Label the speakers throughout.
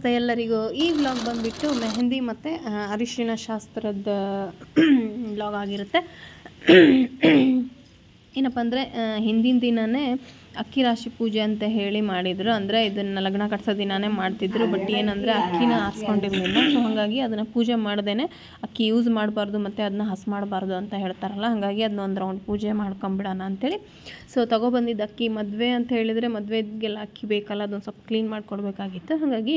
Speaker 1: ನಮಸ್ತೆ ಎಲ್ಲರಿಗೂ ಈ ವ್ಲಾಗ್ ಬಂದುಬಿಟ್ಟು ಮೆಹಂದಿ ಮತ್ತು ಅರಿಶಿನ ಶಾಸ್ತ್ರದ ವ್ಲಾಗ್ ಆಗಿರುತ್ತೆ. ಏನಪ್ಪ ಅಂದರೆ ಹಿಂದಿನ ದಿನವೇ ಅಕ್ಕಿ ರಾಶಿ ಪೂಜೆ ಅಂತ ಹೇಳಿ ಮಾಡಿದರು. ಅಂದರೆ ಇದನ್ನು ಲಗ್ನ ಕಟ್ಸೋ ದಿನಾನೇ ಮಾಡ್ತಿದ್ರು. ಬಟ್ ಏನಂದರೆ ಅಕ್ಕಿನ ಹಾಸ್ಕೊಂಡಿರಲಿಲ್ಲ ಸೊ ಹಾಗಾಗಿ ಅದನ್ನು ಪೂಜೆ ಮಾಡ್ದೇ ಅಕ್ಕಿ ಯೂಸ್ ಮಾಡಬಾರ್ದು ಮತ್ತು ಅದನ್ನ ಹಸ್ ಮಾಡಬಾರ್ದು ಅಂತ ಹೇಳ್ತಾರಲ್ಲ, ಹಾಗಾಗಿ ಅದನ್ನ ಒಂದು ರೌಂಡ್ ಪೂಜೆ ಮಾಡ್ಕೊಂಬಿಡೋಣ ಅಂಥೇಳಿ ಸೊ ತೊಗೊಬಂದಿದ್ದು ಅಕ್ಕಿ ಮದುವೆ ಅಂತ ಹೇಳಿದರೆ ಮದುವೆಗೆಲ್ಲ ಅಕ್ಕಿ ಬೇಕಲ್ಲ, ಅದೊಂದು ಸ್ವಲ್ಪ ಕ್ಲೀನ್ ಮಾಡಿಕೊಡ್ಬೇಕಾಗಿತ್ತು. ಹಾಗಾಗಿ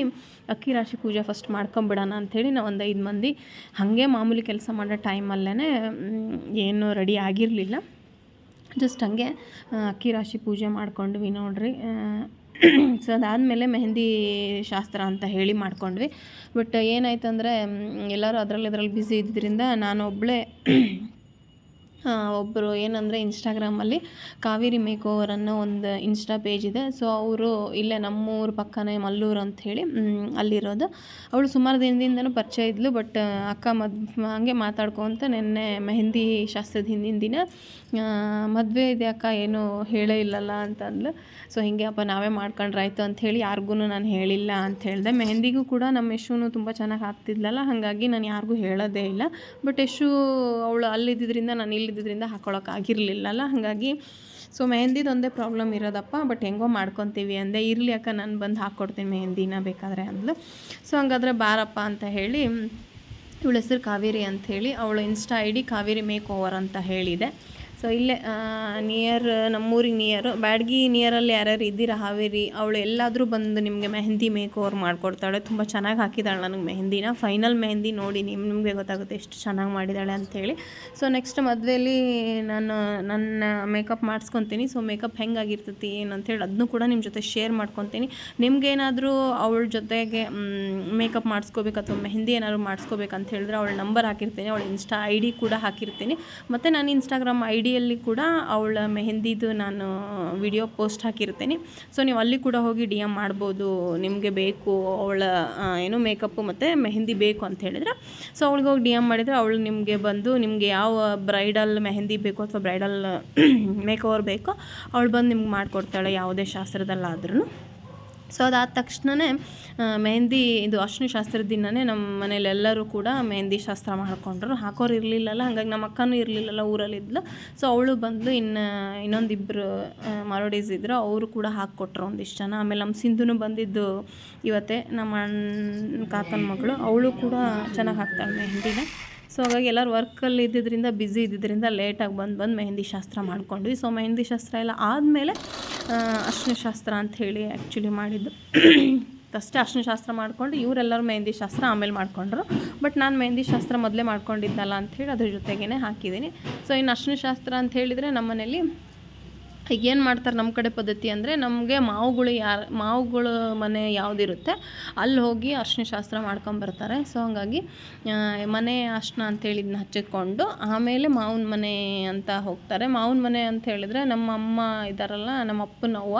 Speaker 1: ಅಕ್ಕಿ ರಾಶಿ ಪೂಜೆ ಫಸ್ಟ್ ಮಾಡ್ಕೊಂಬಿಡೋಣ ಅಂಥೇಳಿ ನಾವು ಒಂದು ಐದು ಮಂದಿ ಹಾಗೆ ಮಾಮೂಲಿ ಕೆಲಸ ಮಾಡೋ ಟೈಮಲ್ಲೇ ಏನು ರೆಡಿ ಆಗಿರಲಿಲ್ಲ. ಜಸ್ಟ್ ಹಾಗೆ ಅಕ್ಕಿ ರಾಶಿ ಪೂಜೆ ಮಾಡ್ಕೊಂಡ್ವಿ ನೋಡ್ರಿ. ಸೊ ಅದಾದಮೇಲೆ ಮೆಹಂದಿ ಶಾಸ್ತ್ರ ಅಂತ ಹೇಳಿ ಮಾಡ್ಕೊಂಡ್ವಿ. ಬಟ್ ಏನಾಯ್ತು ಅಂದರೆ ಎಲ್ಲರೂ ಅದರಲ್ಲಿ ಇದರಲ್ಲಿ ಬ್ಯುಸಿ ಇದ್ದಿದ್ದರಿಂದ ನಾನು ಒಬ್ಬಳೇ ಒಬ್ಬರು ಏನಂದರೆ ಇನ್ಸ್ಟಾಗ್ರಾಮಲ್ಲಿ ಕಾವೇರಿ ಮೇಕ್ ಓವರ್ ಅನ್ನೋ ಒಂದು ಇನ್ಸ್ಟಾ ಪೇಜ್ ಇದೆ. ಸೊ ಅವರು ಇಲ್ಲೇ ನಮ್ಮೂರ ಪಕ್ಕನೇ ಮಲ್ಲೂರು ಅಂಥೇಳಿ ಅಲ್ಲಿರೋದು. ಅವಳು ಸುಮಾರು ದಿನದಿಂದನೂ ಪರಿಚಯ ಇದ್ಲು ಬಟ್ ಅಕ್ಕ ಮದ್, ಹಾಗೆ ಮಾತಾಡ್ಕೊತ ನಿನ್ನೆ ಮೆಹಂದಿ ಶಾಸ್ತ್ರದ ಹಿಂದಿನ ದಿನ ಮದುವೆ ಇದೆ ಅಕ್ಕ, ಏನು ಹೇಳೇ ಇಲ್ಲಲ್ಲ ಅಂತ ಅಂದ್ಲು ಸೊ ಹೀಗೆ, ಅಪ್ಪ, ನಾವೇ ಮಾಡ್ಕೊಂಡ್ರಾಯ್ತು ಅಂತ ಹೇಳಿ ಯಾರಿಗೂ ನಾನು ಹೇಳಿಲ್ಲ ಅಂತ ಹೇಳಿದೆ. ಮೆಹಂದಿಗೂ ಕೂಡ ನಮ್ಮ ಯಶೂನು ತುಂಬ ಚೆನ್ನಾಗಿ ಆಗ್ತಿದ್ಲಲ್ಲ ಹಾಗಾಗಿ ನಾನು ಯಾರಿಗೂ ಹೇಳೋದೇ ಇಲ್ಲ. ಬಟ್ ಯಶು, ಅವಳು ಅಲ್ಲಿದ್ದರಿಂದ ನಾನು ಇಲ್ಲಿದ್ದರಿಂದ ಹಾಕೊಳಕ್ಕಾಗಿರಲಿಲ್ಲಲ್ಲ ಹಾಗಾಗಿ ಸೊ ಮೆಹಂದಿದು ಒಂದೇ ಪ್ರಾಬ್ಲಮ್ ಇರೋದಪ್ಪ ಬಟ್ ಹೆಂಗೋ ಮಾಡ್ಕೊತೀವಿ ಅಂದೆ. ಇರಲಿ ಅಕ್ಕ, ನಾನು ಬಂದು ಹಾಕ್ಕೊಡ್ತೀನಿ ಮೆಹಂದಿನ ಬೇಕಾದರೆ ಅಂದ್ಲು. ಸೊ ಹಂಗಾದ್ರೆ ಬಾರಪ್ಪ ಅಂತ ಹೇಳಿ, ಇವಳ ಹೆಸರು ಕಾವೇರಿ ಅಂಥೇಳಿ ಅವಳು insta I D Kaveri makeover ಅಂತ ಹೇಳಿದೆ. ಸೊ ಇಲ್ಲೇ ನಿಯರ್ ನಮ್ಮೂರಿಗೆ ನಿಯರು ಬ್ಯಾಡ್ಗಿ ನಿಯರಲ್ಲಿ ಯಾರ್ಯಾರು ಇದ್ದೀರಾ ಹಾವೇರಿ, ಅವಳು ಎಲ್ಲಾದರೂ ಬಂದು ನಿಮಗೆ ಮೆಹಂದಿ ಮೇಕ್ ಓವರ್ ಮಾಡಿಕೊಡ್ತಾಳೆ. ತುಂಬ ಚೆನ್ನಾಗಿ ಹಾಕಿದ್ದಾಳೆ ನನಗೆ ಮೆಹಂದಿನ. ಫೈನಲ್ ಮೆಹಂದಿ ನೋಡಿ ನಿಮ್ಮ ನಿಮಗೆ ಗೊತ್ತಾಗುತ್ತೆ ಎಷ್ಟು ಚೆನ್ನಾಗಿ ಮಾಡಿದ್ದಾಳೆ ಅಂಥೇಳಿ ಸೊ ನೆಕ್ಸ್ಟ್ ಮದುವೆಯಲ್ಲಿ ನಾನು, ನನ್ನ ಮೇಕಪ್ ಮಾಡಿಸ್ಕೊತೀನಿ. ಸೊ ಮೇಕಪ್ ಹೆಂಗಾಗಿರ್ತೈತಿ ಏನು ಅಂಥೇಳಿ ಅದನ್ನು ಕೂಡ ನಿಮ್ಮ ಜೊತೆ ಶೇರ್ ಮಾಡ್ಕೊತೀನಿ. ನಿಮ್ಗೇನಾದರೂ ಅವಳ ಜೊತೆಗೆ ಮೇಕಪ್ ಮಾಡಿಸ್ಕೋಬೇಕು ಅಥವಾ ಮೆಹಂದಿ ಏನಾದರೂ ಮಾಡಿಸ್ಕೋಬೇಕಂತ ಹೇಳಿದ್ರೆ ಅವಳ ನಂಬರ್ ಹಾಕಿರ್ತೀನಿ. ಅವಳ ಇನ್ಸ್ಟಾ ಐ ಡಿ ಕೂಡ ಹಾಕಿರ್ತೀನಿ. ಮತ್ತು ನಾನು ಇನ್ಸ್ಟಾಗ್ರಾಮ್ ಐ ಡಿ ಯಲ್ಲಿ ಕೂಡ ಅವಳ ಮೆಹೆಂದಿದು ನಾನು ವಿಡಿಯೋ ಪೋಸ್ಟ್ ಹಾಕಿರ್ತೀನಿ ಸೊ ನೀವು ಅಲ್ಲಿ ಕೂಡ ಹೋಗಿ ಡಿ ಎಂ ಮಾಡ್ಬೋದು, ನಿಮಗೆ ಬೇಕು, ಅವಳ ಏನು ಮೇಕಪ್ಪು ಮತ್ತು ಮೆಹೆಂದಿ ಬೇಕು ಅಂತ ಹೇಳಿದ್ರೆ. ಸೊ ಅವಳಿಗೆ ಹೋಗಿ ಡಿ ಎಂ ಮಾಡಿದರೆ ಅವಳು ನಿಮಗೆ ಬಂದು ನಿಮಗೆ ಯಾವ ಬ್ರೈಡಲ್ ಮೆಹೆಂದಿ ಬೇಕು ಅಥವಾ ಬ್ರೈಡಲ್ ಮೇಕ್ ಓವರ್ ಬೇಕೋ, ಅವಳು ಬಂದು ನಿಮ್ಗೆ ಮಾಡಿಕೊಡ್ತಾಳೆ ಯಾವುದೇ ಶಾಸ್ತ್ರದಲ್ಲಾದ್ರೂ ಸೊ ಅದಾದ ತಕ್ಷಣವೇ ಮೆಹಂದಿ, ಇದು ಅಶ್ವಿನಿ ಶಾಸ್ತ್ರದ ದಿನವೇ ನಮ್ಮ ಮನೇಲೆಲ್ಲರೂ ಕೂಡ ಮೆಹಂದಿ ಶಾಸ್ತ್ರ ಮಾಡಿಕೊಂಡ್ರು. ಹಾಕೋರು ಇರಲಿಲ್ಲಲ್ಲ, ಹಾಗಾಗಿ ನಮ್ಮ ಅಕ್ಕನೂ ಇರಲಿಲ್ಲಲ್ಲ ಊರಲ್ಲಿದ್ಲು. ಸೊ ಅವಳು ಬಂದು ಇನ್ನು ಇನ್ನೊಂದಿಬ್ಬರು ಮಾರೋಡೀಸ್ ಇದ್ದರು ಅವರು ಕೂಡ ಹಾಕ್ಕೊಟ್ರು ಒಂದಿಷ್ಟು ಜನ. ಆಮೇಲೆ ನಮ್ಮ ಸಿಂಧುನು ಬಂದಿದ್ದು ಇವತ್ತೇ, ನಮ್ಮ ಅಣ್ಣ ಕಾಕನ ಮಗಳು. ಅವಳು ಕೂಡ ಚೆನ್ನಾಗಿ ಹಾಕ್ತಾಳೆ ಮೆಹಂದಿನ. ಸೊ ಹಾಗಾಗಿ ಎಲ್ಲರೂ ವರ್ಕಲ್ಲಿ ಇದ್ದಿದ್ದರಿಂದ ಬ್ಯುಸಿ ಇದ್ದಿದ್ದರಿಂದ ಲೇಟಾಗಿ ಬಂದು ಬಂದು ಮೆಹಂದಿ ಶಾಸ್ತ್ರ ಮಾಡ್ಕೊಂಡ್ವಿ. ಸೊ ಮೆಹಂದಿ ಶಾಸ್ತ್ರ ಎಲ್ಲ ಆದಮೇಲೆ ಅರ್ಶಿನ ಶಾಸ್ತ್ರ ಅಂತ ಹೇಳಿ ಆ್ಯಕ್ಚುಲಿ ಮಾಡಿದ್ದು. ಅಷ್ಟೇ ಅರ್ಶಿನ ಶಾಸ್ತ್ರ ಮಾಡಿಕೊಂಡು ಇವರೆಲ್ಲರೂ ಮೆಹಂದಿ ಶಾಸ್ತ್ರ ಆಮೇಲೆ ಮಾಡಿಕೊಂಡ್ರು. ಬಟ್ ನಾನು ಮೆಹಂದಿ ಶಾಸ್ತ್ರ ಮೊದಲೇ ಮಾಡ್ಕೊಂಡಿದ್ದಲ್ಲ ಅಂಥೇಳಿ ಅದ್ರ ಜೊತೆಗೇ ಹಾಕಿದ್ದೀನಿ. ಸೊ ಇನ್ನು ಅರ್ಶಿನ ಶಾಸ್ತ್ರ ಅಂತ ಹೇಳಿದರೆ ನಮ್ಮ ಮನೇಲಿ ಈಗ ಏನು ಮಾಡ್ತಾರೆ ನಮ್ಮ ಕಡೆ ಪದ್ಧತಿ ಅಂದರೆ ನಮಗೆ ಮಾವುಗಳು ಯಾರು, ಮಾವುಗಳ ಮನೆ ಯಾವುದಿರುತ್ತೆ, ಅಲ್ಲಿ ಹೋಗಿ ಅರ್ಶಿನ ಶಾಸ್ತ್ರ ಮಾಡ್ಕೊಂಬರ್ತಾರೆ ಸೊ ಹಾಗಾಗಿ ಮನೆ ಅರ್ಶಿನ ಅಂತೇಳಿ ಇದನ್ನ ಹಚ್ಚಿಕೊಂಡು ಆಮೇಲೆ ಮಾವಿನ ಮನೆ ಅಂತ ಹೋಗ್ತಾರೆ. ಮಾವಿನ ಮನೆ ಅಂತ ಹೇಳಿದ್ರೆ ನಮ್ಮ ಅಮ್ಮ ಇದ್ದಾರಲ್ಲ, ನಮ್ಮ ಅಪ್ಪನ ಅವ್ವ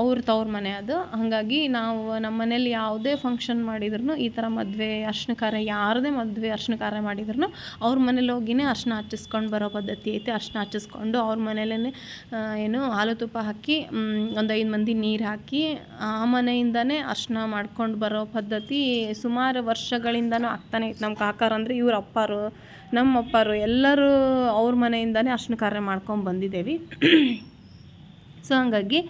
Speaker 1: ಅವ್ರ ತವ್ರ ಮನೆ ಅದು. ಹಾಗಾಗಿ ನಾವು ನಮ್ಮ ಮನೇಲಿ ಯಾವುದೇ ಫಂಕ್ಷನ್ ಮಾಡಿದ್ರು ಈ ಥರ ಮದುವೆ, ಅರ್ಶಿನ ಕಾರ್ಯ ಯಾರದೇ ಮದುವೆ ಅರ್ಶಿನ ಕಾರ್ಯ ಮಾಡಿದ್ರು ಅವ್ರ ಮನೇಲಿ ಹೋಗಿನೇ ಅರ್ಶಿನ ಹಚ್ಚಿಸ್ಕೊಂಡು ಬರೋ ಪದ್ಧತಿ ಐತೆ. ಅರ್ಶಿನ ಹಚ್ಚಿಸ್ಕೊಂಡು ಅವ್ರ ಮನೇಲೇ ಏನು ಹಾಲು ತುಪ್ಪ ಹಾಕಿ ಒಂದು ಐದು ಮಂದಿ ನೀರು ಹಾಕಿ, ಆ ಮನೆಯಿಂದನೇ ಅರ್ಶಿನ ಮಾಡ್ಕೊಂಡು ಬರೋ ಪದ್ಧತಿ ಸುಮಾರು ವರ್ಷಗಳಿಂದನೂ ಆಗ್ತಾನೆ ಐತೆ. ನಮ್ಮ ಕಾಕಾರಂದರೆ ಇವ್ರ ಅಪ್ಪಾರು ನಮ್ಮ ಅಪ್ಪಾರು ಎಲ್ಲರೂ ಅವ್ರ ಮನೆಯಿಂದನೇ ಅರ್ಶಿನ ಕಾರ್ಯ ಮಾಡ್ಕೊಂಡು ಬಂದಿದ್ದೇವೆ ಸೊ ಹಾಗಾಗಿ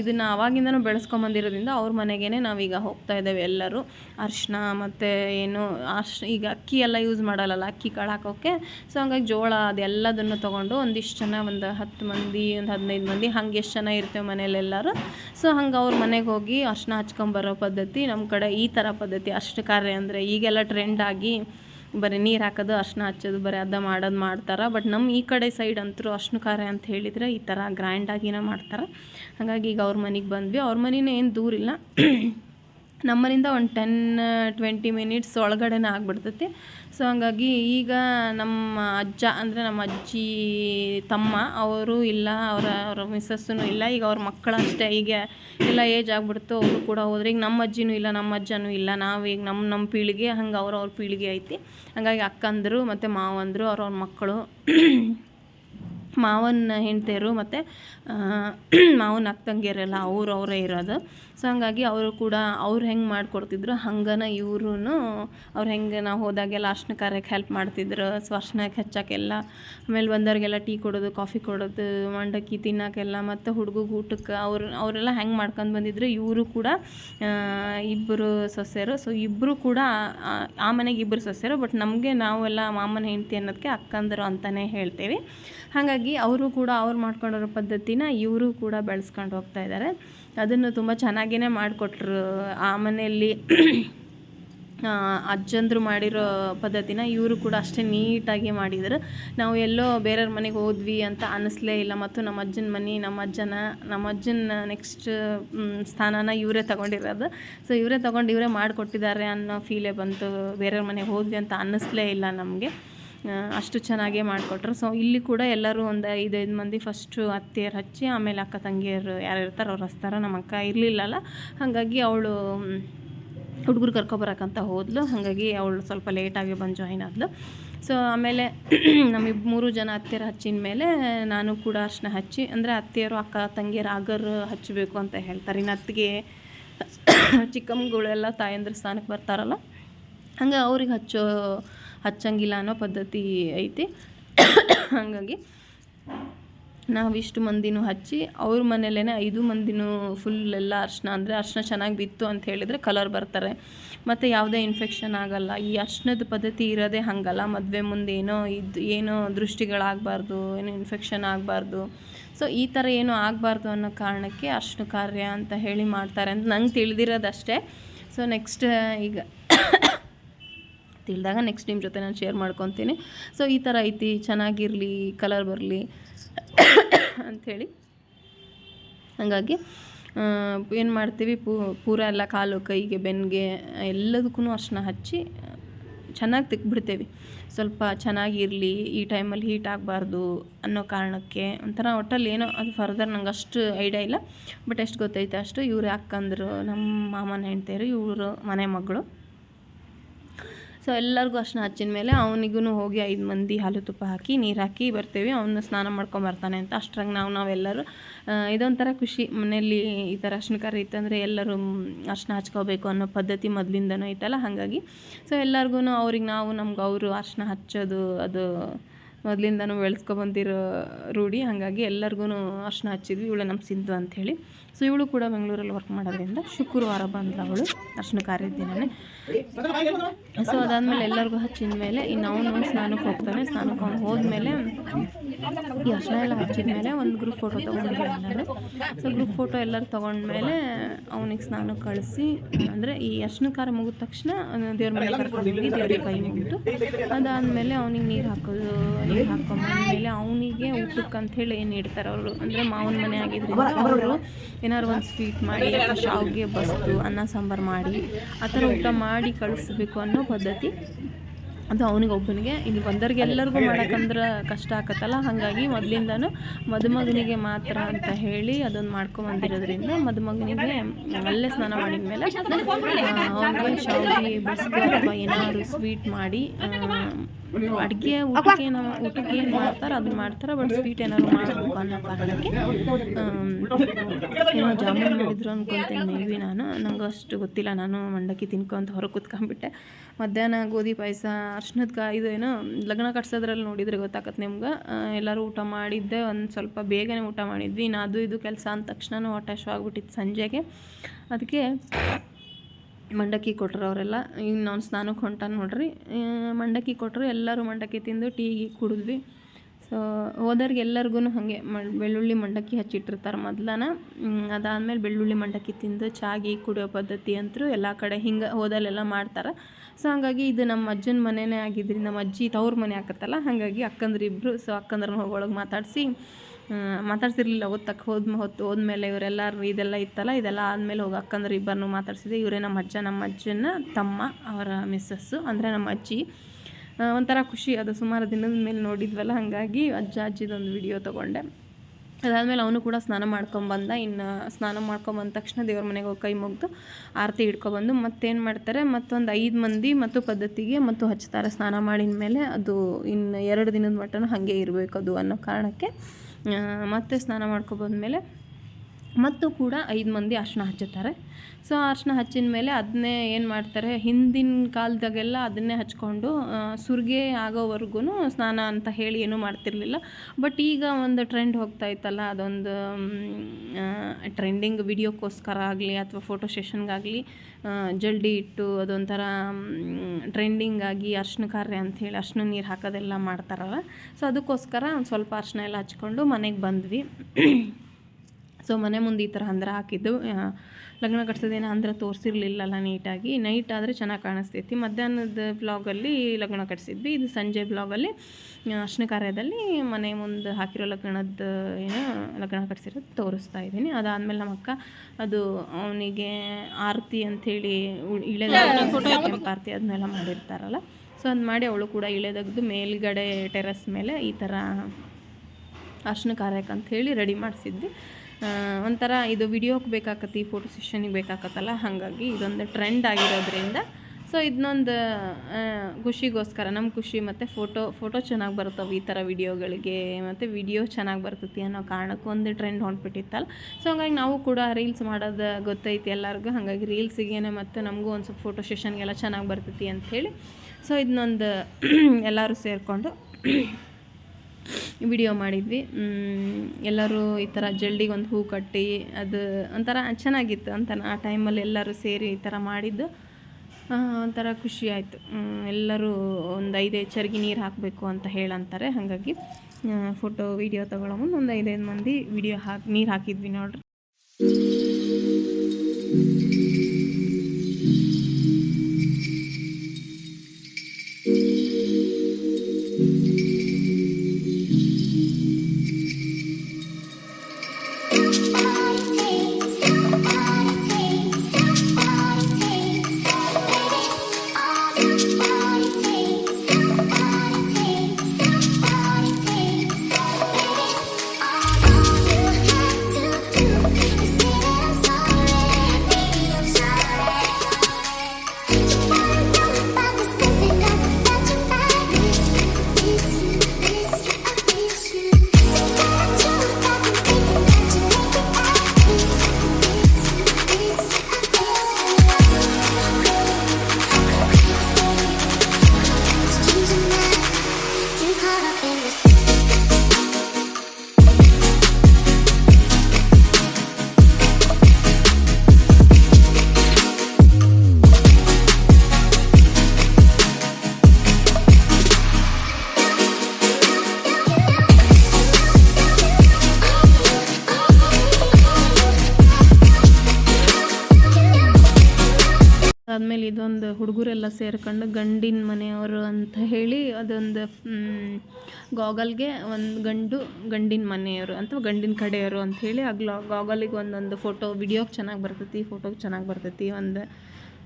Speaker 1: ಇದನ್ನು ಆವಾಗಿಂದನೂ ಬೆಳೆಸ್ಕೊಂಬಂದಿರೋದ್ರಿಂದ ಅವ್ರ ಮನೆಗೇ ನಾವೀಗ ಹೋಗ್ತಾ ಇದ್ದೇವೆ ಎಲ್ಲರೂ. ಅರಿಶಿನ ಮತ್ತು ಏನು, ಅರ್ಶ್, ಈಗ ಅಕ್ಕಿ ಎಲ್ಲ ಯೂಸ್ ಮಾಡಲ್ಲಲ್ಲ, ಅಕ್ಕಿ ಕಾಳು ಹಾಕೋಕ್ಕೆ ಸೊ ಹಂಗಾಗಿ ಜೋಳ ಅದೆಲ್ಲದನ್ನು ತೊಗೊಂಡು ಒಂದಿಷ್ಟು ಜನ, ಒಂದು ಹತ್ತು ಮಂದಿ, ಒಂದು ಹದಿನೈದು ಮಂದಿ, ಹಂಗೆ ಎಷ್ಟು ಜನ ಇರ್ತೇವೆ ಮನೇಲಿ ಎಲ್ಲರೂ. ಸೊ ಹಂಗೆ ಅವ್ರ ಮನೆಗೆ ಹೋಗಿ ಅರ್ಶಿನ ಹಚ್ಕೊಂಬರೋ ಪದ್ಧತಿ ನಮ್ಮ ಕಡೆ ಈ ಥರ ಪದ್ಧತಿ ಅಷ್ಟು ಕಾರ್ಯ ಅಂದರೆ ಈಗೆಲ್ಲ ಟ್ರೆಂಡ್ ಆಗಿ ಬರೀ ನೀರು ಹಾಕೋದು ಅರ್ಶಿನ ಹಚ್ಚೋದು, ಬರೀ ಅದ ಮಾಡೋದು ಮಾಡ್ತಾರೆ. ಬಟ್ ನಮ್ಮ ಈ ಕಡೆ ಸೈಡ್ ಅಂತೂ ಅರ್ಶಿನ ಕಾರ್ಯ ಅಂತ ಹೇಳಿದರೆ ಈ ಥರ ಗ್ರ್ಯಾಂಡಾಗಿನೇ ಮಾಡ್ತಾರೆ. ಹಾಗಾಗಿ ಈಗ ಅವ್ರ ಮನೆಗೆ ಬಂದ್ವಿ. ಅವ್ರ ಮನೆಯೇ ಏನು ದೂರ ಇಲ್ಲ. ನಮ್ಮನಿಂದ ಒಂದು ಟೆನ್, ಟ್ವೆಂಟಿ ಮಿನಿಟ್ಸ್ ಒಳಗಡೆನೇ ಆಗ್ಬಿಡ್ತೈತಿ. ಸೊ ಹಂಗಾಗಿ ಈಗ ನಮ್ಮ ಅಜ್ಜ, ಅಂದರೆ ನಮ್ಮ ಅಜ್ಜಿ ತಮ್ಮ, ಅವರು ಇಲ್ಲ, ಅವರ ಅವರ ಮಿಸ್ಸಸ್ಸೂ ಇಲ್ಲ. ಈಗ ಅವ್ರ ಮಕ್ಕಳು ಅಷ್ಟೇ, ಈಗ ಎಲ್ಲ ಏಜ್ ಆಗಿಬಿಡ್ತು, ಅವರು ಕೂಡ ಹೋದ್ರೆ ಈಗ ನಮ್ಮ ಅಜ್ಜಿನೂ ಇಲ್ಲ, ನಮ್ಮ ಅಜ್ಜನೂ ಇಲ್ಲ. ನಾವು ಈಗ ನಮ್ಮ ನಮ್ಮ ಪೀಳಿಗೆ, ಹಂಗೆ ಅವ್ರವ್ರ ಅವ್ರ ಪೀಳಿಗೆ ಐತಿ. ಹಂಗಾಗಿ ಅಕ್ಕಂದರು ಮತ್ತು ಮಾವಂದರು ಅವ್ರವ್ರ ಮಕ್ಕಳು ಮಾವನ ಹೆಂಡ್ತಿಯರು ಮತ್ತು ಮಾವನ ಅಕ್ಕ ತಂಗಿಯರೆಲ್ಲ ಅವರು ಅವರೇ ಇರೋದು. ಸೊ ಹಂಗಾಗಿ ಅವರು ಕೂಡ ಅವ್ರು ಹೆಂಗೆ ಮಾಡಿಕೊಡ್ತಿದ್ರು, ಹಂಗನ ಇವ್ರೂ ಅವ್ರು ಹೆಂಗೆ ನಾವು ಹೋದಾಗೆಲ್ಲ ಅರ್ಶನ ಕಾರ್ಯಕ್ಕೆ ಹೆಲ್ಪ್ ಮಾಡ್ತಿದ್ರು. ಸೊ ಅರ್ಶಿನಕ್ಕೆ ಹಚ್ಚಕ್ಕೆಲ್ಲ, ಆಮೇಲೆ ಬಂದವ್ರಿಗೆಲ್ಲ ಟೀ ಕೊಡೋದು ಕಾಫಿ ಕೊಡೋದು, ಮಂಡಕ್ಕಿ ತಿನ್ನೋಕ್ಕೆಲ್ಲ ಮತ್ತು ಹುಡುಗಗೆ ಊಟಕ್ಕೆ ಅವ್ರು, ಅವರೆಲ್ಲ ಹೆಂಗೆ ಮಾಡ್ಕೊಂಡು ಬಂದಿದ್ರು, ಇವರು ಕೂಡ ಇಬ್ಬರು ಸೊಸೆಯರು. ಸೊ ಇಬ್ಬರು ಕೂಡ ಆ ಮನೆಗೆ ಇಬ್ಬರು ಸೊಸೆಯರು ಬಟ್ ನಮಗೆ ನಾವೆಲ್ಲ ಮಾಮನ ಹೆಂಡತಿ ಅನ್ನೋದಕ್ಕೆ ಅಕ್ಕಂದರು ಅಂತಲೇ ಹೇಳ್ತೇವೆ. ಹಾಗಾಗಿ ಅವರು ಕೂಡ ಅವ್ರು ಮಾಡ್ಕೊಂಡಿರೋ ಪದ್ಧತಿನ ಇವರು ಕೂಡ ಬೆಳೆಸ್ಕೊಂಡು ಹೋಗ್ತಾ ಇದ್ದಾರೆ. ಅದನ್ನು ತುಂಬ ಚೆನ್ನಾಗಿಯೇ ಮಾಡಿಕೊಟ್ರು. ಆ ಮನೆಯಲ್ಲಿ ಅಜ್ಜಂದ್ರು ಮಾಡಿರೋ ಪದ್ಧತಿನ ಇವರು ಕೂಡ ಅಷ್ಟೇ ನೀಟಾಗಿ ಮಾಡಿದರು. ನಾವು ಎಲ್ಲೋ ಬೇರೆಯವ್ರ ಮನೆಗೆ ಹೋದ್ವಿ ಅಂತ ಅನ್ನಿಸ್ಲೇ ಇಲ್ಲ. ಮತ್ತು ನಮ್ಮ ಅಜ್ಜನ ಮನೆ, ನಮ್ಮ ಅಜ್ಜನ ನಮ್ಮ ಅಜ್ಜನ ನೆಕ್ಸ್ಟ್ ಸ್ಥಾನನ ಇವರೇ ತಗೊಂಡಿರೋದು. ಸೊ ಇವರೇ ತಗೊಂಡು ಇವರೇ ಮಾಡಿಕೊಟ್ಟಿದ್ದಾರೆ ಅನ್ನೋ ಫೀಲೇ ಬಂತು. ಬೇರೆಯವ್ರ ಮನೆಗೆ ಹೋದ್ವಿ ಅಂತ ಅನ್ನಿಸ್ಲೇ ಇಲ್ಲ ನಮಗೆ. ಅಷ್ಟು ಚೆನ್ನಾಗೇ ಮಾಡಿಕೊಟ್ರು. ಸೊ ಇಲ್ಲಿ ಕೂಡ ಎಲ್ಲರೂ ಒಂದು ಐದೈದು ಮಂದಿ ಫಸ್ಟು ಅತ್ತೆಯರು ಹಚ್ಚಿ, ಆಮೇಲೆ ಅಕ್ಕ ತಂಗಿಯರು ಯಾರು ಇರ್ತಾರೆ ಅವ್ರು ಹಚ್ತಾರೆ. ನಮ್ಮ ಅಕ್ಕ ಇರಲಿಲ್ಲಲ್ಲ. ಹಾಗಾಗಿ ಅವಳು ಹುಡುಗರು ಕರ್ಕೊಬರಕ್ಕಂತ ಹೋದ್ಲು. ಹಾಗಾಗಿ ಅವಳು ಸ್ವಲ್ಪ ಲೇಟಾಗಿ ಬಂದು ಜಾಯಿನ್ ಆದ್ಲು. ಸೊ ಆಮೇಲೆ ನಮಗೆ ಮೂರು ಜನ ಅತ್ತೆಯರು ಹಚ್ಚಿದ ಮೇಲೆ ನಾನು ಕೂಡ ಅರ್ಶನ ಹಚ್ಚಿ, ಅಂದರೆ ಅತ್ತೆಯರು, ಅಕ್ಕ ತಂಗಿಯರು ಆಗರು ಹಚ್ಚಬೇಕು ಅಂತ ಹೇಳ್ತಾರೆ. ಇನ್ನು ಅತ್ತಿಗೆ ಚಿಕ್ಕಮ್ಮಗಳೆಲ್ಲ ತಾಯಂದ್ರ ಸ್ಥಾನಕ್ಕೆ ಬರ್ತಾರಲ್ಲ. ಹಂಗೆ ಅವ್ರಿಗೆ ಹಚ್ಚೋ ಹಚ್ಚಂಗಿಲ್ಲ ಅನ್ನೋ ಪದ್ಧತಿ ಐತಿ. ಹಾಗಾಗಿ ನಾವಿಷ್ಟು ಮಂದಿನೂ ಹಚ್ಚಿ ಅವ್ರ ಮನೇಲೇ ಐದು ಮಂದಿನೂ ಫುಲ್ ಎಲ್ಲ ಅರ್ಶಿನ ಅಂದರೆ ಅರ್ಶಿನ ಚೆನ್ನಾಗಿ ಬಿತ್ತು ಅಂತ ಹೇಳಿದರೆ ಕಲರ್ ಬರ್ತಾರೆ. ಮತ್ತು ಯಾವುದೇ ಇನ್ಫೆಕ್ಷನ್ ಆಗೋಲ್ಲ. ಈ ಅರ್ಶಿನದ ಪದ್ಧತಿ ಇರೋದೇ ಹಾಗಲ್ಲ. ಮದುವೆ ಮುಂದೆ ಏನೋ ಇದು ಏನೋ ದೃಷ್ಟಿಗಳಾಗಬಾರ್ದು, ಏನೋ ಇನ್ಫೆಕ್ಷನ್ ಆಗಬಾರ್ದು. ಸೊ ಈ ಥರ ಏನೂ ಆಗಬಾರ್ದು ಅನ್ನೋ ಕಾರಣಕ್ಕೆ ಅರ್ಶಿನ ಕಾರ್ಯ ಅಂತ ಹೇಳಿ ಮಾಡ್ತಾರೆ ಅಂತ ನಂಗೆ ತಿಳಿದಿರೋದಷ್ಟೇ. ಸೊ ನೆಕ್ಸ್ಟ್ ಈಗ ತಿಳಿದಾಗ ನೆಕ್ಸ್ಟ್ ನಿಮ್ಮ ಜೊತೆ ನಾನು ಶೇರ್ ಮಾಡ್ಕೊತೀನಿ. ಸೊ ಈ ಥರ ಐತಿ, ಚೆನ್ನಾಗಿರಲಿ ಕಲರ್ ಬರಲಿ ಅಂಥೇಳಿ. ಹಾಗಾಗಿ ಏನು ಮಾಡ್ತೀವಿ ಪೂರ ಎಲ್ಲ ಕಾಲು, ಕೈಗೆ ಬೆನ್ನಿಗೆ ಎಲ್ಲದಕ್ಕೂ ಅಷ್ಟನ್ನ ಹಚ್ಚಿ, ಚೆನ್ನಾಗಿ ತೆಗ್ಬಿಡ್ತೇವೆ ಸ್ವಲ್ಪ ಚೆನ್ನಾಗಿರಲಿ, ಈ ಟೈಮಲ್ಲಿ ಹೀಟ್ ಆಗಬಾರ್ದು ಅನ್ನೋ ಕಾರಣಕ್ಕೆ ಒಂಥರ ಒಟ್ಟಲ್ಲಿ ಏನೋ, ಅದು ಫರ್ದರ್ ನಂಗೆ ಅಷ್ಟು ಐಡಿಯಾ ಇಲ್ಲ. ಬಟ್ ಎಷ್ಟು ಗೊತ್ತೈತೆ ಅಷ್ಟು ಇವ್ರು ಯಾಕಂದ್ರು ನಮ್ಮ ಮಾಮನ, ಹೆಂಡ್ತಿಯರು, ಇವರು ಮನೆ ಮಗಳು. ಸೊ ಎಲ್ಲರಿಗೂ ಅರ್ಶಿನ ಹಚ್ಚಿದ ಮೇಲೆ ಅವನಿಗೂ ಹೋಗಿ ಐದು ಮಂದಿ ಹಾಲು ತುಪ್ಪ ಹಾಕಿ, ನೀರು ಹಾಕಿ ಬರ್ತೇವೆ. ಅವನು ಸ್ನಾನ ಮಾಡ್ಕೊಂಬರ್ತಾನೆ ಅಂತ ಅಷ್ಟ್ರಂಗೆ ನಾವು, ನಾವೆಲ್ಲರೂ ಇದೊಂಥರ ಖುಷಿ. ಮನೆಯಲ್ಲಿ ಈ ಥರ ಅರ್ಶಿನ ಇತ್ತಂದರೆ ಎಲ್ಲರೂ ಅರ್ಶಿನ ಹಚ್ಕೋಬೇಕು ಅನ್ನೋ ಪದ್ಧತಿ ಮೊದಲಿಂದನೂ ಐತಲ್ಲ, ಹಾಗಾಗಿ. ಸೊ ಎಲ್ಲರಿಗೂ ಅವ್ರಿಗೆ ನಾವು ನಮ್ಗೆ ಅವರು ಅರ್ಶಿನ ಹಚ್ಚೋದು, ಅದು ಮೊದಲಿಂದನೂ ಬೆಳೆಸ್ಕೊಬಂದಿರೋ ರೂಢಿ. ಹಾಗಾಗಿ ಎಲ್ಲರಿಗೂ ಅರ್ಶಿನ ಹಚ್ಚಿದ್ವಿ. ಇವಳು ನಮ್ಮ ಸಿಂಧು ಅಂಥೇಳಿ ಸೊ ಇವಳು ಕೂಡ ಬೆಂಗಳೂರಲ್ಲಿ ವರ್ಕ್ ಮಾಡೋದ್ರಿಂದ ಶುಕ್ರವಾರ ಬಂದ ಅವಳು ಅರ್ಶಿನ ಕಾರ್ಯದ ಸೊ ಅದಾದಮೇಲೆ ಎಲ್ಲರಿಗೂ ಹಚ್ಚಿದ ಮೇಲೆ ಇನ್ನು ಅವನು ಸ್ನಾನಕ್ಕೆ ಹೋಗ್ತಾನೆ. ಸ್ನಾನಕ್ಕೆ ಅವ್ನು ಹೋದ್ಮೇಲೆ ಈ ಅರ್ಶಿನ ಎಲ್ಲ ಹಚ್ಚಿದ ಮೇಲೆ ಒಂದು ಗ್ರೂಪ್ ಫೋಟೋ ತೊಗೊಂಡಿದ್ದೆ ಎಲ್ಲರೂ. ಸೊ ಗ್ರೂಪ್ ಫೋಟೋ ಎಲ್ಲರೂ ತೊಗೊಂಡ್ಮೇಲೆ ಅವನಿಗೆ ಸ್ನಾನಕ್ಕೆ ಕಳಿಸಿ, ಅಂದರೆ ಈ ಅರ್ಶಿನ ಕಾರ್ಯ ಮುಗಿದ ತಕ್ಷಣ ದೇವ್ರ ಮನೆ ಹೋಗಿ ದೇವ್ರಿಗೆ ಕೈ ಮುಗಿದು ಅದಾದಮೇಲೆ ಅವನಿಗೆ ನೀರು ಹಾಕೋದು ನೀರು ಮೇಲೆ ಅವನಿಗೆ ಊಟಕ್ಕೆ ಅಂಥೇಳಿ ಏನು ಇಡ್ತಾರೆ ಅವರು? ಅಂದರೆ ಮಾವನ ಮನೆ ಆಗಿದ್ದರಿಂದ ಅವರು ಏನಾದ್ರು ಒಂದು ಸ್ವೀಟ್ ಮಾಡಿ ಶಾವಿಗೆ ಬಸ್ತು ಅನ್ನ ಸಾಂಬಾರು ಮಾಡಿ ಆ ಥರ ಊಟ ಮಾಡಿ ಕಳಿಸ್ಬೇಕು ಅನ್ನೋ ಪದ್ಧತಿ. ಅದು ಅವನಿಗೆ ಒಬ್ಬನಿಗೆ. ಇಲ್ಲಿ ಬಂದವ್ರಿಗೆ ಎಲ್ಲರಿಗೂ ಮಾಡೋಕ್ಕಂದ್ರೆ ಕಷ್ಟ ಆಗತ್ತಲ್ಲ ಹಾಗಾಗಿ ಮೊದಲಿಂದನೂ ಮದುಮಗನಿಗೆ ಮಾತ್ರ ಅಂತ ಹೇಳಿ ಅದನ್ನು ಮಾಡ್ಕೊಂಬಂದಿರೋದ್ರಿಂದ ಮದುಮಗನಿಗೆ ಅಲ್ಲೇ ಸ್ನಾನ ಮಾಡಿದ ಮೇಲೆ ಅವನಿಗೆ ಶಾವಿಗೆ ಬಿಸ್ಕು ಅಥವಾ ಏನಾದರೂ ಸ್ವೀಟ್ ಮಾಡಿ ಅಡುಗೆ ಊಟಕ್ಕೆ ನಾವು ಊಟಕ್ಕೆ ಏನು ಮಾಡ್ತಾರೆ ಅದನ್ನ ಮಾಡ್ತಾರೆ ಬಟ್ ಸ್ವೀಟ್ ಏನಾದ್ರು ಮಾಡಬೇಕು ಅನ್ನೋ ಕಾರಣಕ್ಕೆ ಏನೋ ಜಾಮೂನ್ ಮಾಡಿದ್ರು ಅನ್ಕೊತೇನೆ ಮೇ ಬಿ ನಾನು. ನಂಗೆ ಅಷ್ಟು ಗೊತ್ತಿಲ್ಲ, ನಾನು ಮಂಡಕ್ಕಿ ತಿನ್ಕೊಂತ ಹೊರಗೆ ಕುತ್ಕೊಂಡ್ಬಿಟ್ಟೆ. ಮಧ್ಯಾಹ್ನ ಗೋಧಿ ಪಾಯಸ ಅರ್ಶಿನದ ಕಾಯಿ ಇದು ಏನೋ ಲಗ್ನ ಕಟ್ಸೋದ್ರಲ್ಲಿ ನೋಡಿದರೆ ಗೊತ್ತಾಗತ್ತೆ ನಿಮ್ಗೆ. ಎಲ್ಲರೂ ಊಟ ಮಾಡಿದ್ದೆ, ಒಂದು ಸ್ವಲ್ಪ ಬೇಗನೆ ಊಟ ಮಾಡಿದ್ವಿ. ಇನ್ನು ಅದು ಇದು ಕೆಲಸ ಅಂದ ತಕ್ಷಣ ಹೊಟ್ಟೆ ಆಗಿಬಿಟ್ಟಿತ್ತು ಸಂಜೆಗೆ. ಅದಕ್ಕೆ ಮಂಡಕ್ಕಿ ಕೊಟ್ಟರು ಅವರೆಲ್ಲ. ಈಗ ನಾನು ಸ್ನಾನಕ್ಕೆ ಹೊಂಟ ನೋಡ್ರಿ. ಮಂಡಕ್ಕಿ ಕೊಟ್ಟರು ಎಲ್ಲರೂ ಮಂಡಕ್ಕಿ ತಿಂದು ಟೀ ಕುಡಿದ್ವಿ. ಸೊ ಹೋದವ್ರಿಗೆ ಎಲ್ಲರಿಗೂ ಹಾಗೆ ಮ, ಬೆಳ್ಳುಳ್ಳಿ ಮಂಡಕ್ಕಿ ಹಚ್ಚಿಟ್ಟಿರ್ತಾರೆ ಮೊದ್ಲನ. ಅದಾದಮೇಲೆ ಬೆಳ್ಳುಳ್ಳಿ ಮಂಡಕ್ಕಿ ತಿಂದು ಚಾಗಿ ಕುಡಿಯೋ ಪದ್ಧತಿ ಅಂತೂ ಎಲ್ಲ ಕಡೆ ಹಿಂಗೆ ಹೋದಲ್ಲೆಲ್ಲ ಮಾಡ್ತಾರೆ. ಸೊ ಹಾಗಾಗಿ ಇದು ನಮ್ಮ ಅಜ್ಜನ ಮನೆಯೇ ಆಗಿದ್ರಿ. ನಮ್ಮ ಅಜ್ಜಿ ತವ್ರ ಮನೆ ಹಾಕತ್ತಲ್ಲ, ಹಾಗಾಗಿ ಅಕ್ಕಂದ್ರಿಬ್ಬರು ಸೊ ಅಕ್ಕಂದ್ರನ್ನ ಹೋಗೊಳಗೆ ಮಾತಾಡಿಸಿ ಮಾತಾಡ್ಸಿರ್ಲಿಲ್ಲ. ಓದ್ತಕ್ಕ ಹೋದ ಹೊತ್ತು ಹೋದ್ಮೇಲೆ ಇವರೆಲ್ಲರೂ ಇದೆಲ್ಲ ಇತ್ತಲ್ಲ, ಇದೆಲ್ಲ ಆದಮೇಲೆ ಹೋಗಿ ಅಕ್ಕಂದ್ರೆ ಇಬ್ಬರನ್ನು ಮಾತಾಡ್ಸಿದೆ. ಇವರೇ ನಮ್ಮ ಅಜ್ಜ, ನಮ್ಮ ಅಜ್ಜನ ತಮ್ಮ, ಅವರ ಮಿಸ್ಸಸ್ಸು, ಅಂದರೆ ನಮ್ಮ ಅಜ್ಜಿ. ಒಂಥರ ಖುಷಿ. ಅದು ಸುಮಾರು ದಿನದ ಮೇಲೆ ನೋಡಿದ್ವಲ್ಲ, ಹಾಗಾಗಿ ಅಜ್ಜ ಅಜ್ಜಿದೊಂದು ವಿಡಿಯೋ ತೊಗೊಂಡೆ. ಅದಾದಮೇಲೆ ಅವನು ಕೂಡ ಸ್ನಾನ ಮಾಡ್ಕೊಂಬಂದ ಇನ್ನು ಸ್ನಾನ ಮಾಡ್ಕೊಂಬಂದ ತಕ್ಷಣ ದೇವ್ರ ಮನೆಗೆ ಹೋಗಿ ಕೈ ಮುಗಿದು ಆರತಿ ಹಿಡ್ಕೊಬಂದು ಮತ್ತೇನು ಮಾಡ್ತಾರೆ? ಮತ್ತೊಂದು ಐದು ಮಂದಿ ಮತ್ತು ಪದ್ಧತಿಗೆ ಮತ್ತು ಹಚ್ತಾರೆ ಸ್ನಾನ ಮಾಡಿದ ಮೇಲೆ ಅದು ಇನ್ನು ಎರಡು ದಿನದ ಮಟ್ಟನೂ ಹಾಗೆ ಇರಬೇಕು ಅದು ಅನ್ನೋ ಕಾರಣಕ್ಕೆ ಮತ್ತೆ ಸ್ನಾನ ಮಾಡ್ಕೊಬಂದ್ಮೇಲೆ ಮತ್ತು ಕೂಡ ಐದು ಮಂದಿ ಅರ್ಶಿನ ಹಚ್ಚುತ್ತಾರೆ. ಸೊ ಅರ್ಶಿನ ಹಚ್ಚಿದ ಮೇಲೆ ಅದನ್ನೇ ಏನು ಮಾಡ್ತಾರೆ, ಹಿಂದಿನ ಕಾಲದಾಗೆಲ್ಲ ಅದನ್ನೇ ಹಚ್ಕೊಂಡು ಸುರಿಗೆ ಆಗೋವರೆಗೂ ಸ್ನಾನ ಅಂತ ಹೇಳಿ ಏನೂ ಮಾಡ್ತಿರ್ಲಿಲ್ಲ. ಬಟ್ ಈಗ ಒಂದು ಟ್ರೆಂಡ್ ಹೋಗ್ತಾ ಇತ್ತಲ್ಲ, ಅದೊಂದು ಟ್ರೆಂಡಿಂಗ್ ವಿಡಿಯೋಕ್ಕೋಸ್ಕರ ಆಗಲಿ ಅಥವಾ ಫೋಟೋ ಸೆಷನ್ಗಾಗಲಿ ಜಲ್ಡಿ ಇಟ್ಟು ಅದೊಂಥರ ಟ್ರೆಂಡಿಂಗ್ ಆಗಿ ಅರ್ಶಿನ ಕಾರ್ಯ ಅಂಥೇಳಿ ಅರ್ಶಿನ ನೀರು ಹಾಕೋದೆಲ್ಲ ಮಾಡ್ತಾರಲ್ಲ. ಸೊ, ಅದಕ್ಕೋಸ್ಕರ ಒಂದು ಸ್ವಲ್ಪ ಅರ್ಶಿನ ಎಲ್ಲ ಹಚ್ಕೊಂಡು ಮನೆಗೆ ಬಂದ್ವಿ. ಸೊ ಮನೆ ಮುಂದೆ ಈ ಥರ ಹಂದ್ರ ಹಾಕಿದ್ದು. ಲಗ್ನ ಕಟ್ಟಿಸೋದೇನು ಹಂದ್ರ ತೋರಿಸಿರ್ಲಿಲ್ಲಲ್ಲ ನೀಟಾಗಿ. ನೈಟ್ ಆದರೆ ಚೆನ್ನಾಗಿ ಕಾಣಿಸ್ತೈತಿ. ಮಧ್ಯಾಹ್ನದ ಬ್ಲಾಗಲ್ಲಿ ಲಗ್ನ ಕಟ್ಸಿದ್ವಿ. ಇದು ಸಂಜೆ ಬ್ಲಾಗಲ್ಲಿ ಅರ್ಶನ ಕಾರ್ಯದಲ್ಲಿ ಮನೆ ಮುಂದೆ ಹಾಕಿರೋ ಲಗ್ನದ ಏನು ಲಗ್ನ ಕಟ್ಸಿರೋದು ತೋರಿಸ್ತಾ ಇದ್ದೀನಿ. ಅದಾದಮೇಲೆ ನಮ್ಮ ಅಕ್ಕ ಅದು ಅವನಿಗೆ ಆರತಿ ಅಂಥೇಳಿ ಇಳೆ ಆರತಿ ಅದನ್ನೆಲ್ಲ ಮಾಡಿರ್ತಾರಲ್ಲ. ಸೊ ಅದು ಮಾಡಿ ಅವಳು ಕೂಡ ಇಳೆದಗ್ದು ಮೇಲ್ಗಡೆ ಟೆರಸ್ ಮೇಲೆ ಈ ಥರ ಅರ್ಶನ ಕಾರ್ಯಕ್ಕೆ ಅಂತ ಹೇಳಿ ರೆಡಿ ಮಾಡಿಸಿದ್ವಿ. ಒಂಥರ ಇದು ವಿಡಿಯೋಕ್ಕೆ ಬೇಕಾಕತಿ ಫೋಟೋ ಸೆಷನಿಗೆ ಬೇಕಾಕತ್ತಲ್ಲ, ಹಾಗಾಗಿ ಇದೊಂದು ಟ್ರೆಂಡ್ ಆಗಿರೋದ್ರಿಂದ. ಸೊ ಇದನ್ನೊಂದು ಖುಷಿಗೋಸ್ಕರ ನಮ್ಮ ಖುಷಿ ಮತ್ತು ಫೋಟೋ ಫೋಟೋ ಚೆನ್ನಾಗಿ ಬರ್ತವೆ ಈ ಥರ ವಿಡಿಯೋಗಳಿಗೆ, ಮತ್ತು ವಿಡಿಯೋ ಚೆನ್ನಾಗಿ ಬರ್ತೈತಿ ಅನ್ನೋ ಕಾರಣಕ್ಕೆ ಒಂದು ಟ್ರೆಂಡ್ ಹೊಂಟ್ಬಿಟ್ಟಿತ್ತಲ್ಲ ಸೊ ಹಂಗಾಗಿ ನಾವು ಕೂಡ ರೀಲ್ಸ್ ಮಾಡೋದು ಗೊತ್ತೈತಿ ಎಲ್ಲರಿಗೂ, ಹಾಗಾಗಿ ರೀಲ್ಸಿಗೇನೆ ಮತ್ತು ನಮಗೂ ಒಂದು ಸ್ವಲ್ಪ ಫೋಟೋ ಸೆಷನ್ಗೆಲ್ಲ ಚೆನ್ನಾಗಿ ಬರ್ತೈತಿ ಅಂಥೇಳಿ ಸೊ ಇದನ್ನೊಂದು ಎಲ್ಲರೂ ಸೇರಿಕೊಂಡು ವಿಡಿಯೋ ಮಾಡಿದ್ವಿ. ಎಲ್ಲರೂ ಈ ಥರ ಜಲ್ಡಿಗೆ ಒಂದು ಹೂ ಕಟ್ಟಿ, ಅದು ಒಂಥರ ಚೆನ್ನಾಗಿತ್ತು. ಅಂತ ಆ ಟೈಮಲ್ಲಿ ಎಲ್ಲರೂ ಸೇರಿ ಈ ಥರ ಮಾಡಿದ್ದು. ಒಂಥರ ಖುಷಿ ಆಯಿತು. ಎಲ್ಲರೂ ಒಂದು ಐದೈದು ಚರ್ಗಿ ನೀರು ಹಾಕಬೇಕು ಅಂತ ಹೇಳಂತಾರೆ. ಹಾಗಾಗಿ ಫೋಟೋ ವಿಡಿಯೋ ತೊಗೊಳೋ ಮುಂದೆ ಒಂದು ಐದೈದು ಮಂದಿ ವಿಡಿಯೋ ಹಾಕಿ, ನೀರು ಹಾಕಿದ್ವಿ ನೋಡ್ರಿ. ಹುಡುಗರೆಲ್ಲ ಸೇರ್ಕೊಂಡು ಗಂಡಿನ ಮನೆಯವರು ಅಂತ ಹೇಳಿ ಅದೊಂದು ಗಾಗಲ್ಗೆ ಒಂದು ಗಂಡು ಗಂಡಿನ ಮನೆಯವರು ಅಥವಾ ಗಂಡಿನ ಕಡೆಯವರು ಅಂಥೇಳಿ ಆ ಗ್ಲಾ, ಗಾಗಲಿಗೆ ಒಂದೊಂದು ಫೋಟೋ ವಿಡಿಯೋಗೆ ಚೆನ್ನಾಗಿ ಬರ್ತೈತಿ ಫೋಟೋಗೆ ಚೆನ್ನಾಗಿ ಬರ್ತೈತಿ. ಒಂದು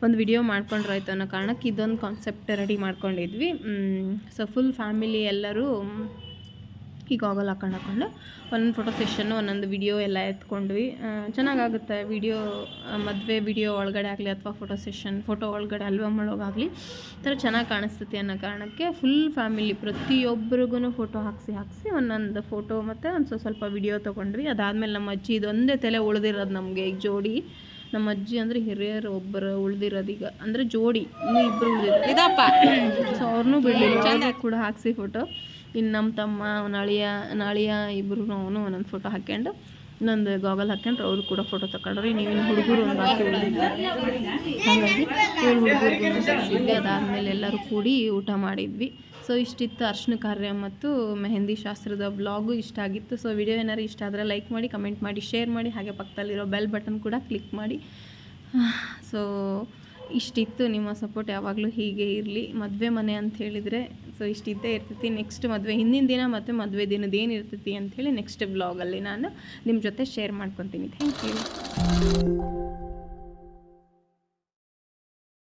Speaker 1: ಒಂದು ವಿಡಿಯೋ ಮಾಡ್ಕೊಂಡ್ರಾಯ್ತು ಅನ್ನೋ ಕಾರಣಕ್ಕೆ ಇದೊಂದು ಕಾನ್ಸೆಪ್ಟ್ ರೆಡಿ ಮಾಡ್ಕೊಂಡಿದ್ವಿ. ಸೊ ಫುಲ್ ಫ್ಯಾಮಿಲಿ ಎಲ್ಲರೂ ಈ ಗಾಗಲ್ ಹಾಕೊಂಡು ಹಾಕೊಂಡು ಒಂದೊಂದು ಫೋಟೋ ಸೆಷನ್ನು ಒಂದೊಂದು ವಿಡಿಯೋ ಎಲ್ಲ ಎತ್ಕೊಂಡ್ವಿ. ಚೆನ್ನಾಗಾಗುತ್ತೆ ವಿಡಿಯೋ ಮದುವೆ ವಿಡಿಯೋ ಒಳಗಡೆ ಆಗಲಿ ಅಥವಾ ಫೋಟೋ ಸೆಷನ್ ಫೋಟೋ ಒಳಗಡೆ ಆಲ್ಬಮ್ ಒಳಗಾಗಲಿ ಈ ಥರ ಚೆನ್ನಾಗಿ ಕಾಣಿಸ್ತೈತಿ ಅನ್ನೋ ಕಾರಣಕ್ಕೆ ಫುಲ್ ಫ್ಯಾಮಿಲಿ ಪ್ರತಿಯೊಬ್ಬರಿಗೂ ಫೋಟೋ ಹಾಕಿಸಿ ಹಾಕಿಸಿ ಒಂದೊಂದು ಫೋಟೋ ಮತ್ತು ಒಂದು ಸ್ವಲ್ಪ ಸ್ವಲ್ಪ ವಿಡಿಯೋ ತೊಗೊಂಡ್ವಿ. ಅದಾದಮೇಲೆ ನಮ್ಮ ಅಜ್ಜಿ ಇದೊಂದೇ ತಲೆ ಉಳಿದಿರೋದು ನಮಗೆ. ಈಗ ಜೋಡಿ ನಮ್ಮ ಅಜ್ಜಿ ಅಂದರೆ ಹಿರಿಯರು ಒಬ್ಬರು ಉಳ್ದಿರೋದು ಈಗ. ಅಂದರೆ ಜೋಡಿ ಇನ್ನೂ ಇಬ್ಬರು ಉಳಿದಿದ್ದಾರೆ ಇದಪ್ಪ. ಸೊ ಅವ್ರನ್ನೂ ಬಿಡಲಿಲ್ಲ. ಕೂಡ ಹಾಕಿಸಿ ಫೋಟೋ ಇನ್ನು ನಮ್ಮ ತಮ್ಮ ಅಳಿಯ ನಾಳಿಯ ಇಬ್ಬರು ಅವನು ಒಂದೊಂದು ಫೋಟೋ ಹಾಕ್ಕೊಂಡು ಇನ್ನೊಂದು ಗಾಗಲ್ ಹಾಕ್ಕೊಂಡ್ರೆ ಅವರು ಕೂಡ ಫೋಟೋ ತಗೊಂಡ್ರಿ ನೀವು ಹುಡುಗರು ಒಂದು ಹಾಗಾಗಿ ಏಳು ಹುಡುಗರು ಸಿಗ್ಲಿ ಅದಾದಮೇಲೆ ಎಲ್ಲರೂ ಕೂಡಿ ಊಟ ಮಾಡಿದ್ವಿ. ಸೊ ಇಷ್ಟಿತ್ತು ಅರ್ಶನ ಕಾರ್ಯ ಮತ್ತು ಮೆಹಂದಿ ಶಾಸ್ತ್ರದ ಬ್ಲಾಗು ಇಷ್ಟ ಆಗಿತ್ತು. ಸೊ ವಿಡಿಯೋ ಏನಾರು ಇಷ್ಟ ಆದರೆ ಲೈಕ್ ಮಾಡಿ ಕಮೆಂಟ್ ಮಾಡಿ ಶೇರ್ ಮಾಡಿ, ಹಾಗೆ ಪಕ್ಕದಲ್ಲಿರೋ ಬೆಲ್ ಬಟನ್ ಕೂಡ ಕ್ಲಿಕ್ ಮಾಡಿ. ಸೊ ಇಷ್ಟಿತ್ತು. ನಿಮ್ಮ ಸಪೋರ್ಟ್ ಯಾವಾಗಲೂ ಹೀಗೆ ಇರಲಿ. ಮದುವೆ ಮನೆ ಅಂತ ಹೇಳಿದರೆ ಸೊ ಇಷ್ಟಿದ್ದೇ ಇರ್ತೈತಿ. ನೆಕ್ಸ್ಟ್ ಮದುವೆ, ಹಿಂದಿನ ದಿನ ಮತ್ತು ಮದುವೆ ದಿನದ ಏನು ಇರ್ತೈತಿ ಅಂಥೇಳಿ ನೆಕ್ಸ್ಟ್ ಬ್ಲಾಗಲ್ಲಿ ನಾನು ನಿಮ್ಮ ಜೊತೆ ಶೇರ್ ಮಾಡ್ಕೊತೀನಿ. Thank you